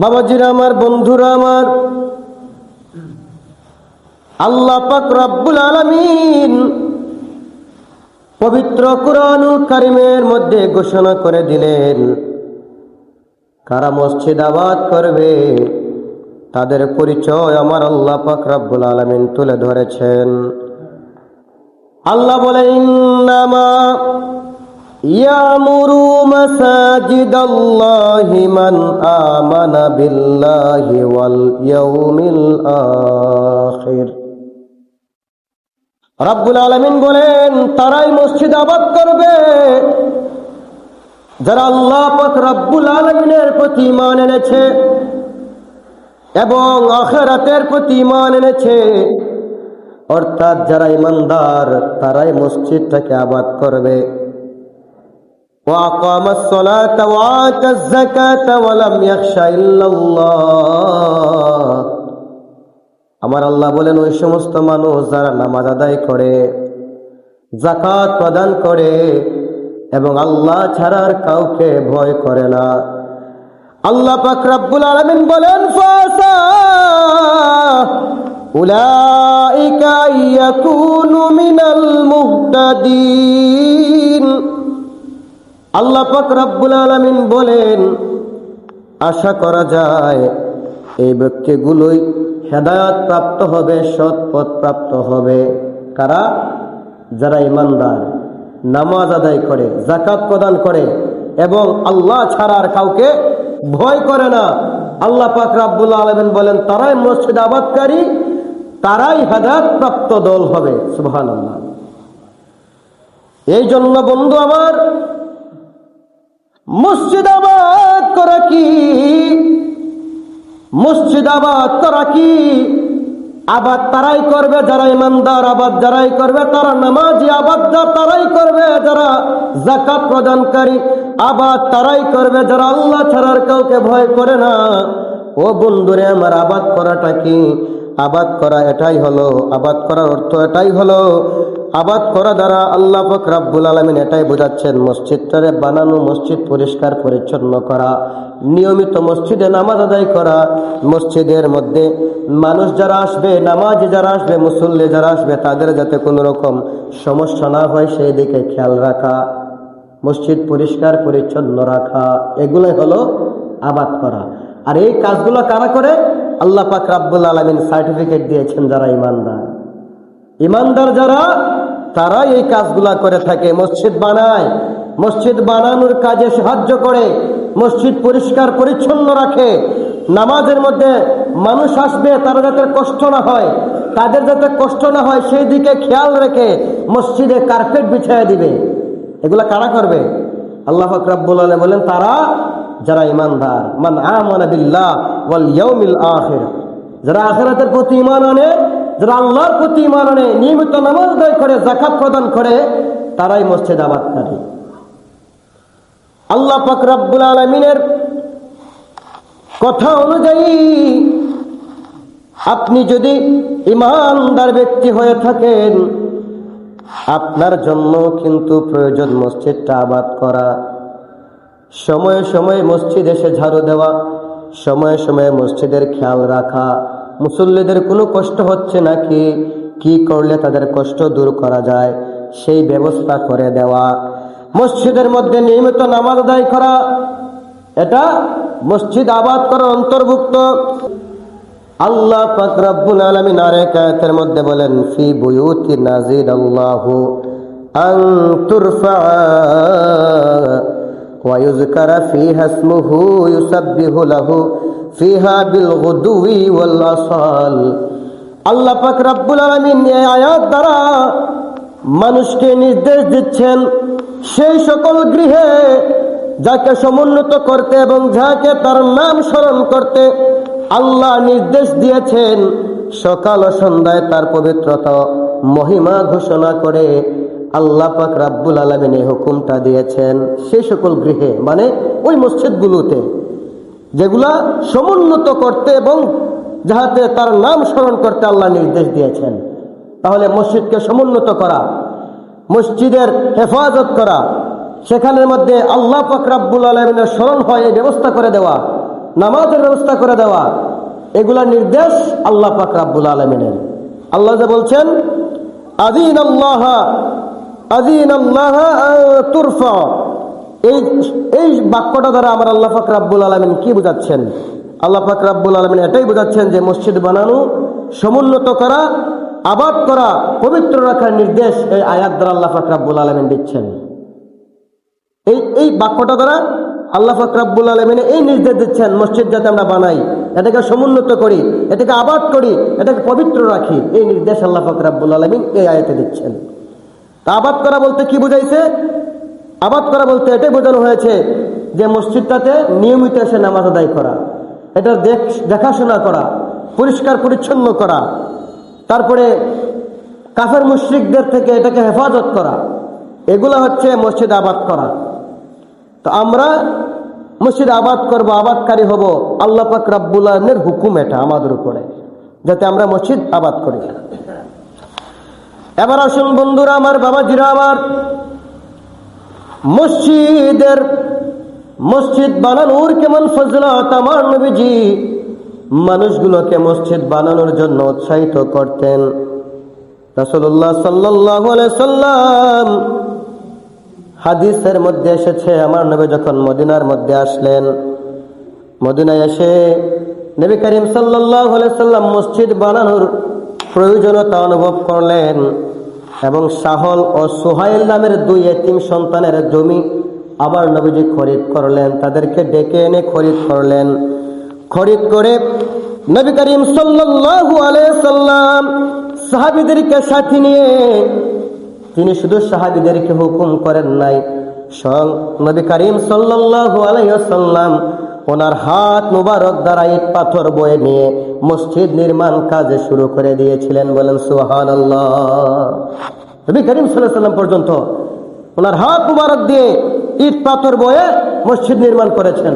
বাবাজিরা আমার, বন্ধুরা আমার। আল্লাহ পাক রব্বুল আলামিন পবিত্র কুরআনুল কারিমের মধ্যে ঘোষণা করে দিলেন, কারা মসজিদ আবাদ করবে, তাদের পরিচয় আমার আল্লাহ পাক রব্বুল আলামিন তুলে ধরেছেন। আল্লাহ বলে, ইন্নামা يعمر مساجد الله من آمن بالله واليوم الآخر রব্বুল আলমিন বলেন তারাই মসজিদ আবাদ করবে যারা আল্লাহ পাক রব্বুল আলমিনের প্রতি ইমান এনেছে এবং আখেরাতের প্রতি ইমান এনেছে অর্থাৎ যারা ইমানদার তারাই মসজিদটাকে আবাদ করবে وأقام الصلاة وآتى الزكاة ولم يخش إلا الله আমার আল্লাহ বলেন ওই সমস্ত মানুষ যারা নামাজ আদায় করে জাকাত প্রদান করে এবং আল্লাহ ছাড়ার কাউকে ভয় করে না আল্লাহ পাক রব্বুল আলামিন বলেন ফাসা উলাইকা ইয়াকুনু মিনাল মুহতাদিন আল্লাহ পাক রব্বুল আলামিন বলেন, আশা করা যায় এই ব্যক্তিগুলোই হেদায়ত প্রাপ্ত হবে, সৎ পথ প্রাপ্ত হবে। কারা? যারা ইমানদার, নামাজ আদায় করে জাকাত প্রদান করে এবং আল্লাহ ছাড়া আর কাউকে ভয় করে না। আল্লাহ পাক রাব্বুল আলমিন বলেন, তারাই মসজিদ আবাদকারী, তারাই হেদায়ত প্রাপ্ত দল হবে। সুবহান এই জন্য বন্ধু আমার মসজিদ আবাদ করা কি? মসজিদ করা কি? আবাদ তারাই করবে, যারা ইমানদার আবাদ যারাই করবে, তারা নামাজি যা- তারাই করবে, যারা জাকাত প্রদানকারী আবাদ তারাই করবে, যারা আল্লাহ ছাড়ার কাউকে ভয় করে না। ও বন্ধুরে, আমার আবাদ করাটা কি? আবাদ করা এটাই হলো, আবাদ করার অর্থ এটাই হলো আবাদ করা দ্বারা আল্লাহ পাক রাব্বুল আলমিন এটাই বোঝাচ্ছেন, মসজিদটারে বানানো মসজিদ পরিষ্কার, পরিচ্ছন্ন করা, নিয়মিত মসজিদে নামাজ আদায় করা, মসজিদের মধ্যে মানুষ যারা আসবে, নামাজ যারা আসবে, মুসল্লি যারা আসবে, তাদের যাতে কোনো রকম সমস্যা না হয়, সেই দিকে খেয়াল রাখা, মসজিদ পরিষ্কার, পরিচ্ছন্ন রাখা, এগুলোই হলো আবাদ করা। আর এই কাজগুলো কারা করে? আল্লাহ পাক রাব্বুল আলমিন সার্টিফিকেট দিয়েছেন যারা ইমানদার। ইমানদার যারা তারা এই কাজগুলা করে থাকে। মসজিদ বানায়। মসজিদ বানানোর কাজে সাহায্য করে। মসজিদ পরিষ্কার, পরিচ্ছন্ন রাখে। নামাজের মধ্যে মানুষ আসবে, তারা যাতে কষ্ট না হয়, তাদের যাতে কষ্ট না হয়, সেই দিকে খেয়াল রেখে মসজিদে কার্পেট বিছিয়ে দিবে। এগুলা কারা করবে? আল্লাহ ফাকরাবুল আলম বলেন, তারা যারা ইমানদার মান বিল্লাহ ওয়াল ইয়াউমিল আখির। যারা আখেরাতের প্রতি ইমান আনে যারা আল্লাহর প্রতি ইমান নিয়মিত নামাজ আদায় করে জাকাত প্রদান করে, তারাই মসজিদ আবাদকারী। আল্লাহ পাক রব্বুল আলমিনের কথা অনুযায়ী আপনি যদি ইমানদার ব্যক্তি হয়ে থাকেন, আপনার জন্য কিন্তু প্রয়োজন মসজিদটা আবাদ করা। সময়ে সময়ে মসজিদ এসে ঝাড়ু দেওয়া, সময়ে সময়ে মসজিদের খেয়াল রাখা। মুসল্লিদের কোনো কষ্ট হচ্ছে নাকি? কি করলে তাদের কষ্ট দূর করা যায়? সেই ব্যবস্থা করে দেওয়া। মসজিদের মধ্যে নিয়মিত নামাজ আদায় করা। এটা মসজিদ আবাদ করার অন্তর্ভুক্ত। আল্লাহ পাক রব্বুল মধ্যে বলেন, ফি বুয়ুতি নাজিদ আল্লাহু আন তুরফা ওয়া ইউযকারা ফিহা ইসমুহু ইউসাব্বিহু লাহু ফিহা বিল আল্লাহ পাক রব্বুল আলামিন এই আয়াত দ্বারা মানুষকে নির্দেশ দিচ্ছেন, সেই সকল গৃহে যাকে সমুন্নত করতে এবং যাকে তার নাম স্মরণ করতে আল্লাহ নির্দেশ দিয়েছেন, সকাল ও সন্ধ্যায় তার পবিত্রতা মহিমা ঘোষণা করে আল্লাহ পাক রাব্বুল আলমিন এই হুকুমটা দিয়েছেন, সেই সকল গৃহে মানে ওই মসজিদগুলোতে। যেগুলা সমুন্নত করতে এবং যাহাতে তার নাম স্মরণ করতে আল্লাহ নির্দেশ দিয়েছেন। তাহলে মসজিদকে সমুন্নত করা, মসজিদের হেফাজত করা, সেখানের মধ্যে আল্লাহ পাক রাব্বুল আলমিনের স্মরণ হয়, এই ব্যবস্থা করে দেওয়া, নামাজের ব্যবস্থা করে দেওয়া, এগুলা নির্দেশ আল্লাহ পাক রাব্বুল আলমিনের। আল্লাহ যে বলছেন আদিন আল্লাহ আদিন আল্লাহ তুরফা। এই এই বাক্যটা দ্বারা আমার আল্লাহ পাক রাব্বুল আলমিন কি বুঝাচ্ছেন? আল্লাহ পাক রাব্বুল আলমিন এটাই বুঝাচ্ছেন যে মসজিদ বানানো, সমুন্নত করা, আবাদ করা, পবিত্র রাখার নির্দেশ এই আয়াত দ্বারা আল্লাহ পাক রাব্বুল আলমিন দিচ্ছেন। এই এই বাক্যটা দ্বারা আল্লাহ ফাকরাবুল আলমিনে এই নির্দেশ দিচ্ছেন, মসজিদ যাতে আমরা বানাই, এটাকে সমুন্নত করি, এটাকে আবাদ করি, এটাকে পবিত্র রাখি, এই নির্দেশ আল্লাহ ফাকরাবুল আলমিন এই আয়াতে দিচ্ছেন। তা আবাদ করা বলতে কি বুঝাইছে? আবাদ করা বলতে এটাই বোঝানো হয়েছে যে মসজিদটাতে নিয়মিত এসে নামাজ আদায় করা, এটা দেখ, দেখাশোনা করা, পরিষ্কার পরিচ্ছন্ন করা, তারপরে কাফের মুশ্রিকদের থেকে এটাকে হেফাজত করা, এগুলো হচ্ছে মসজিদ আবাদ করা। তো আমরা মসজিদ আবাদ করব, আবাদকারী হব, আল্লাহ পাক রাব্বুল্লাহের হুকুম এটা আমাদের উপরে, যাতে আমরা মসজিদ আবাদ করি। এবার আসুন বন্ধুরা, আমার বাবাজিরা আমার মসজিদের মসজিদ বানানোর কেমন ফজলত আমার নবীজি? মানুষগুলোকে মসজিদ বানানোর জন্য উৎসাহিত করতেন। রাসূলুল্লাহ সাল্লাল্লাহু আলাইহি সাল্লাম হাদিসের মধ্যে এসেছে, আমার নবী যখন মদিনার মধ্যে আসলেন, মদিনায় এসে নবী করিম আলাইহি সাল্লাম মসজিদ বানানোর প্রয়োজনীয়তা অনুভব করলেন। এবং সাহল ও সুহাইল নামের দুই এতিম সন্তানের জমি আবার নবীজি খরিদ করলেন। তাদেরকে ডেকে এনে খরিদ করলেন। খরিদ করে নবী করিম সাল্লাল্লাহু আলাইহি সাল্লাম সাহাবীদেরকে সাথে নিয়ে, তিনি শুধু সাহাবিদেরকে হুকুম করেন নাই, স্বয়ং নবী করিম সাল্লাল্লাহু আলাইহি সাল্লাম ওনার হাত মুবারক দ্বারা ইট পাথর বয়ে নিয়ে মসজিদ নির্মাণ কাজে শুরু করে দিয়েছিলেন বলেন, সুবহানাল্লাহ। নবী করিম সাল্লাম পর্যন্ত ওনার হাত মুবারক দিয়ে ইট পাথর বয়ে মসজিদ নির্মাণ করেছেন।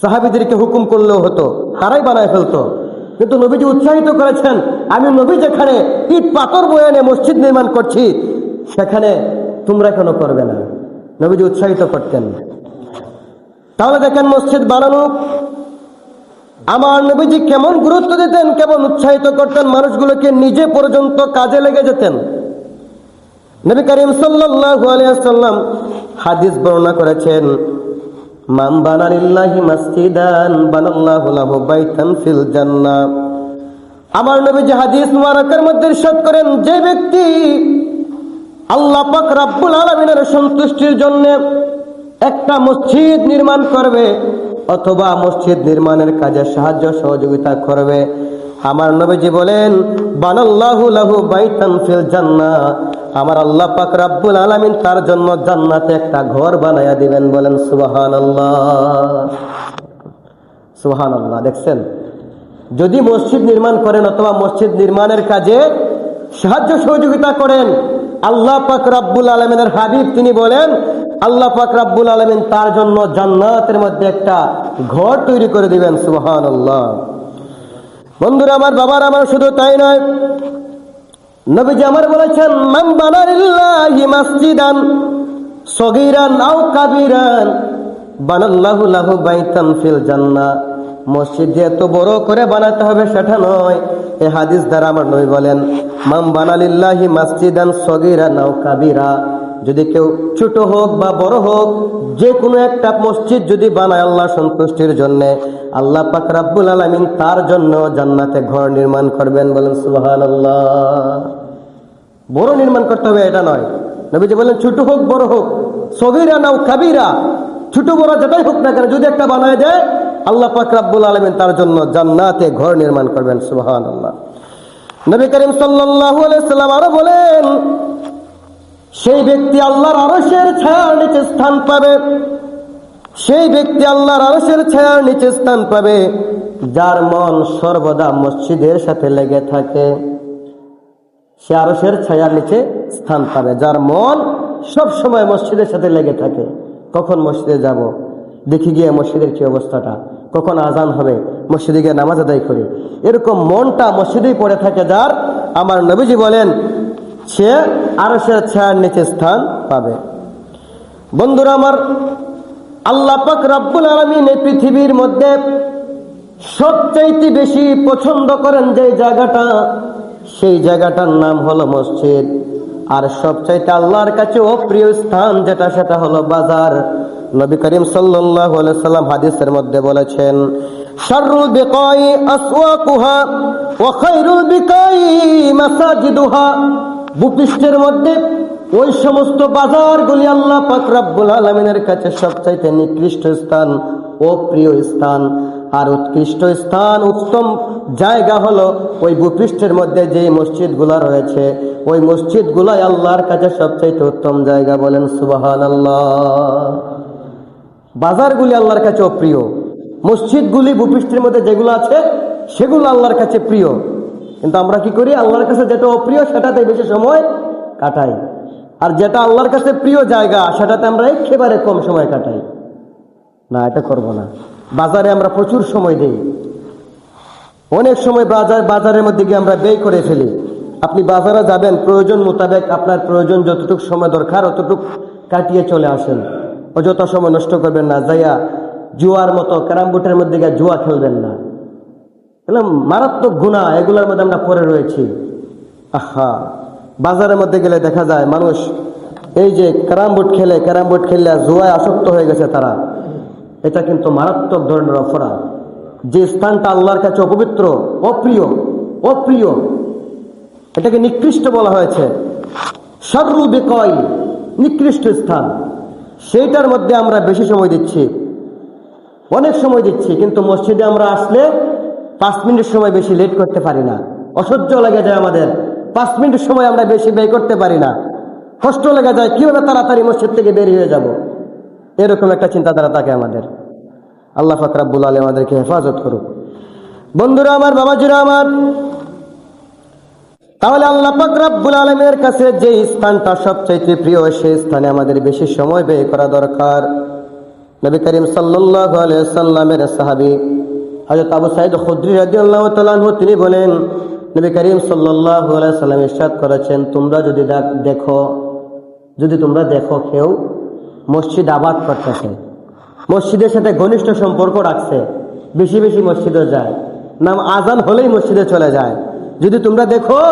সাহাবিদেরকে হুকুম করলেও হতো তারাই বানায় ফেলতো। কিন্তু নবীজি উৎসাহিত করেছেন, আমি নবী যেখানে ইট পাথর বয়ে এনে মসজিদ নির্মাণ করছি, সেখানে তোমরা কেন করবে না? নবীজি উৎসাহিত করতেন। তাহলে দেখেন মসজিদ বানানো। আমার নবীজি কেমন গুরুত্ব দিতেন, কেমন উৎসাহিত করতেন, মানুষগুলোকে নিজে পর্যন্ত কাজে লেগে যেতেন। নবী করিম সাল্লাল্লাহু হাদিস বর্ণনা করেছেন মাম বানালিল্লাহি মাসজিদান বানাল্লাহু লাহু বাইতান ফিল জান্নাহ। আমার নবী যে হাদিস মুবারকের মধ্যে ইরশাদ করেন, যে ব্যক্তি আল্লাহ পাক রাব্বুল আলামিনের সন্তুষ্টির জন্য একটা মসজিদ নির্মাণ করবে অথবা মসজিদ নির্মাণের কাজে সাহায্য, সহযোগিতা করবে। আমার নবীজি বলেন, বানাল্লাহু ফিল জান্নাহ। আমার আল্লাহ পাক রাব্বুল আলামিন তার জন্য জান্নাতে একটা ঘর বানায়া দিবেন বলেন, সুবহানাল্লাহ। সুবহানাল্লাহ, দেখছেন? যদি মসজিদ নির্মাণ করেন অথবা মসজিদ নির্মাণের কাজে সাহায্য, সহযোগিতা করেন, আল্লাহ পাক রাব্বুল আলমিনের হাবিব তিনি বলেন আল্লাহ পাক রাব্বুল আলমিন তার জন্য জান্নাতের মধ্যে একটা ঘর তৈরি করে দিবেন সুবহান আল্লাহ বন্ধুরা, আমার বাবার আমার শুধু তাই নয়। নবীজি আমার বলেছেন, মান বানালিল্লাহি মাসজিদান সগীরান আও কাবীরান, বানাল্লাহু লাহু বাইতান ফিল জান্নাহ। মসজিদ যে এত বড় করে বানাতে হবে সেটা নয়। এ হাদিস দ্বারা আমার নবী বলেন মাম বানালিল্লাহি মাসজিদান সগীরান আও কাবীরা যদি কেউ ছোট হোক বা বড় হোক যে কোনো একটা মসজিদ যদি বানায় আল্লাহ সন্তুষ্টির জন্য, আল্লাহ পাক রাব্বুল আলামিন তার জন্য জান্নাতে ঘর নির্মাণ করবেন বলেন সুবহানাল্লাহ। বড় নির্মাণ করতে হবে, এটা নয়। নবীজি বলেন, ছোট হোক, বড় হোক, সগিরা নাও কাবিরা, ছোট বড় যেটাই হোক না কেন, যদি একটা বানায় দেয়, আল্লাহ পাক রাব্বুল আলামিন তার জন্য জান্নাতে ঘর নির্মাণ করবেন, সুবহানাল্লাহ। নবী করিম আলাইহি সাল্লাম আরও বলেন সেই ব্যক্তি আল্লাহর আরশের ছায়ার নিচে স্থান পাবে। সেই ব্যক্তি আল্লাহর আরশের ছায়ার নিচে স্থান পাবে, যার মন সর্বদা মসজিদের সাথে লেগে থাকে। সে আরশের ছায়ার নিচে স্থান পাবে, যার মন সব সময় মসজিদের সাথে লেগে থাকে। কখন মসজিদে যাব? দেখি গিয়ে মসজিদের কি অবস্থাটা। কখন আজান হবে? মসজিদে গিয়ে নামাজ আদায় করি। এরকম মনটা মসজিদেই পড়ে থাকে, যার আমার নবীজি বলেন, সে আরশের ছায়ার নিচে স্থান পাবে। বন্ধুরা আমার, আল্লাহ পাক রব্বুল আলমিন এই পৃথিবীর মধ্যে সবচাইতে বেশি পছন্দ করেন যে জায়গাটা, সেই জায়গাটার নাম হলো মসজিদ। আর সবচাইতে আল্লাহর কাছে অপ্রিয় স্থান যেটা, সেটা হলো বাজার। নবী করিম সাল্লাল্লাহু সাল্লাম হাদিসের মধ্যে বলেছেন শাররুল বিকাই আসওয়াকুহা ওয়া খায়রুল বিকাই মাসাজিদুহা। ভূপৃষ্ঠের মধ্যে ওই সমস্ত বাজারগুলি আল্লাহ পাক রব্বুল আলমিনের কাছে সবচাইতে নিকৃষ্ট স্থান ও প্রিয় স্থান। আর উৎকৃষ্ট স্থান, উত্তম জায়গা হলো ওই ভূপৃষ্ঠের মধ্যে যে মসজিদগুলা রয়েছে। ওই মসজিদগুলাই আল্লাহর কাছে সবচাইতে উত্তম জায়গা বলেন সুবাহান আল্লাহ বাজারগুলি আল্লাহর কাছে অপ্রিয় মসজিদগুলি ভূপৃষ্ঠের মধ্যে যেগুলো আছে, সেগুলো আল্লাহর কাছে প্রিয়। কিন্তু আমরা কি করি? আল্লাহর কাছে যেটা অপ্রিয়, সেটাতে বেশি সময় কাটাই। আর যেটা আল্লাহর কাছে প্রিয় জায়গা, সেটাতে আমরা একেবারে কম সময় কাটাই। না, এটা করব না। বাজারে আমরা প্রচুর সময় দেই। অনেক সময় বাজার, বাজারের মধ্যে গিয়ে আমরা ব্যয় করে ফেলি। আপনি বাজারে যাবেন, প্রয়োজন মোতাবেক আপনার প্রয়োজন যতটুকু সময় দরকার, অতটুকু কাটিয়ে চলে আসেন। অযথা সময় নষ্ট করবেন না। যাইয়া জুয়ার মতো ক্যারাম বোর্ডের মধ্যে গিয়ে জুয়া খেলবেন না। এগুলো মারাত্মক গুণা এগুলোর মধ্যে আমরা পড়ে রয়েছি। আহা, বাজারের মধ্যে গেলে দেখা যায় মানুষ এই যে ক্যারাম বোর্ড খেলে, ক্যারাম বোর্ড খেললে জুয়ায় আসক্ত হয়ে গেছে তারা। এটা কিন্তু মারাত্মক ধরনের অপরাধ। যে স্থানটা আল্লাহর কাছে অপবিত্র, অপ্রিয় অপ্রিয়, এটাকে নিকৃষ্ট বলা হয়েছে। সর্ব বিকয়, নিকৃষ্ট স্থান। সেইটার মধ্যে আমরা বেশি সময় দিচ্ছি। অনেক সময় দিচ্ছি, কিন্তু মসজিদে আমরা আসলে পাঁচ মিনিটের সময় বেশি লেট করতে পারি না। অসহ্য লেগে যায় আমাদের। পাঁচ মিনিটের সময় আমরা বেশি ব্যয় করতে পারি না। কষ্ট লেগে যায়, কীভাবে তাড়াতাড়ি মসজিদ থেকে বের হয়ে যাব? এরকম একটা চিন্তাধারা থাকে আমাদের। আল্লাহ ফাকরাবুল আলী আমাদেরকে হেফাজত করুক। বন্ধুরা আমার, বাবাজিরা আমার, তাহলে আল্লাহ ফাকরাবুল আলমের কাছে যে স্থানটা সবচাইতে প্রিয়, সেই স্থানে আমাদের বেশি সময় ব্যয় করা দরকার। নবী করিম সাল্লাল্লাহু আলাইহি সাল্লামের সাহাবী হযরত আবু সাঈদ খুদরি রাদিয়াল্লাহু তাআলা আনহু, তিনি বলেন, নবী করিম আলাইহি সাল্লাম ইরশাদ করেছেন, তোমরা যদি দেখো যদি তোমরা দেখো কেউ মসজিদ আবাদ করতেছে, মসজিদের সাথে ঘনিষ্ঠ সম্পর্ক রাখছে, বেশি বেশি মসজিদে যায়, নাম আজান হলেই মসজিদে চলে যায়, যদি তোমরা দেখো,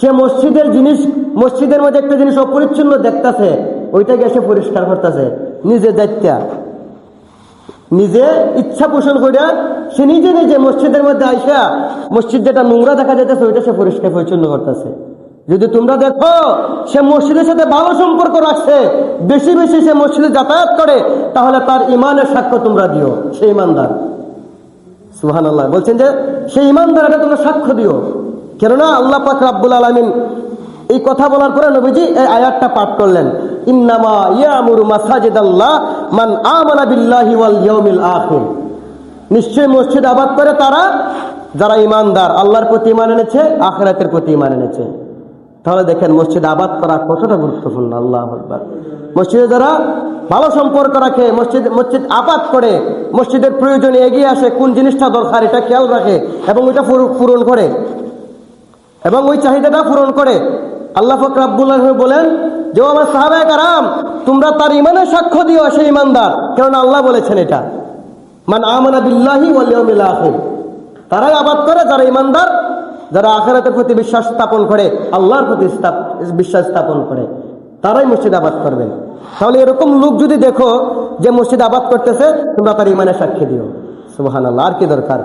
সে মসজিদের জিনিস, মসজিদের মধ্যে একটা জিনিস অপরিচ্ছন্ন দেখতাছে, ওইটাকে এসে পরিষ্কার করতেছে, নিজের দায়িত্ব। নিজে ইচ্ছা পোষণ করে সে নিজে নিজে মসজিদের মধ্যে আইসা মসজিদ যেটা নোংরা দেখা যাইতেছে, ওইটা সে পরিষ্কার পরিচ্ছন্ন করতেছে। যদি তোমরা দেখো, সে মসজিদের সাথে ভালো সম্পর্ক রাখছে, বেশি বেশি সে মসজিদে যাতায়াত করে, তাহলে তার ইমানের সাক্ষ্য তোমরা দিও, সে ইমানদার সুহান আল্লাহ বলছেন যে সেই ইমানদার এটা তোমরা সাক্ষ্য দিও। কেননা আল্লাহ পাক রাব্বুল আলামিন এই কথা বলার পরে নবীজি এই আয়াতটা পাঠ করলেন। ইন্নামা ইয়ামুরু মাসাজিদাল্লাহ মান আমানা বিল্লাহি ওয়াল ইয়াউমিল আখির। নিশ্চয় মসজিদ আবাদ করে তারা যারা ইমানদার আল্লাহর প্রতি ইমান এনেছে, আখিরাতের প্রতি ইমান এনেছে। তাহলে দেখেন মসজিদ আবাদ করা কতটা গুরুত্বপূর্ণ, আল্লাহ আকবার। মসজিদে যারা ভালো সম্পর্ক রাখে, মসজিদ মসজিদ আবাদ করে, মসজিদের প্রয়োজনে এগিয়ে আসে, কোন জিনিসটা দরকার এটা খেয়াল রাখে এবং ওইটা পূরণ করে। এবং ওই চাহিদাটা পূরণ করে। আল্লাহ ফকরাবুল বলেন যে আমার সাহাবায় কারাম, তোমরা তার ইমানের সাক্ষ্য দিও সে ইমানদার কেননা আল্লাহ বলেছেন এটা। মান আমানা বিল্লাহি তারাই আবাদ করে যারা ইমানদার যারা আখেরাতের প্রতি বিশ্বাস স্থাপন করে, আল্লাহর প্রতি বিশ্বাস স্থাপন করে, তারাই মসজিদ আবাদ করবেন তাহলে এরকম লোক যদি দেখো যে মসজিদ আবাদ করতেছে, তোমরা তার ইমানের সাক্ষী দিও। সুবহান আল্লাহ আর কি দরকার?